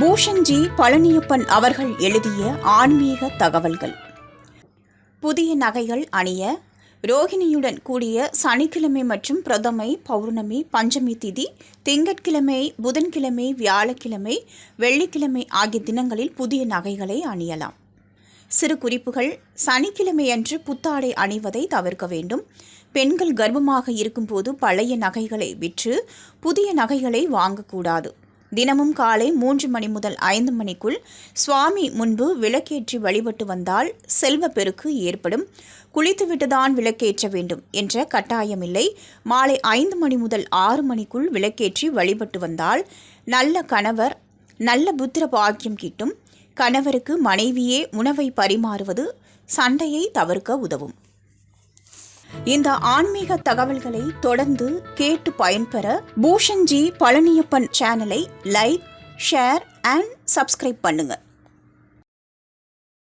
பூஷன்ஜி பழனியப்பன் அவர்கள் எழுதிய ஆன்மீக தகவல்கள். புதிய நகைகள் அணிய ரோகிணியுடன் கூடிய சனிக்கிழமை மற்றும் பிரதமை பௌர்ணமி பஞ்சமி திதி திங்கட்கிழமை புதன்கிழமை வியாழக்கிழமை வெள்ளிக்கிழமை ஆகிய தினங்களில் புதிய நகைகளை அணியலாம். சிறு குறிப்புகள் சனிக்கிழமையன்று புத்தாடை அணிவதை தவிர்க்க வேண்டும். பெண்கள் கர்ப்பமாக இருக்கும்போது பழைய நகைகளை விற்று புதிய நகைகளை வாங்கக்கூடாது. தினமும் காலை மூன்று மணி முதல் ஐந்து மணிக்குள் சுவாமி முன்பு விளக்கேற்றி வழிபட்டு வந்தால் செல்வ பெருக்கு ஏற்படும். குளித்துவிட்டுதான் விளக்கேற்ற வேண்டும் என்ற கட்டாயமில்லை. மாலை ஐந்து மணி முதல் ஆறு மணிக்குள் விளக்கேற்றி வழிபட்டு வந்தால் நல்ல கணவர் நல்ல புத்திர பாக்கியம் கிட்டும். கணவருக்கு மனைவியே உணவை பரிமாறுவது சண்டையை தவிர்க்க உதவும். இந்த ஆன்மீக தகவல்களை தொடர்ந்து கேட்டு பயன்பெற பூஷன்ஜி பழனியப்பன் சேனலை லைக் ஷேர் அண்ட் சப்ஸ்கிரைப் பண்ணுங்கள்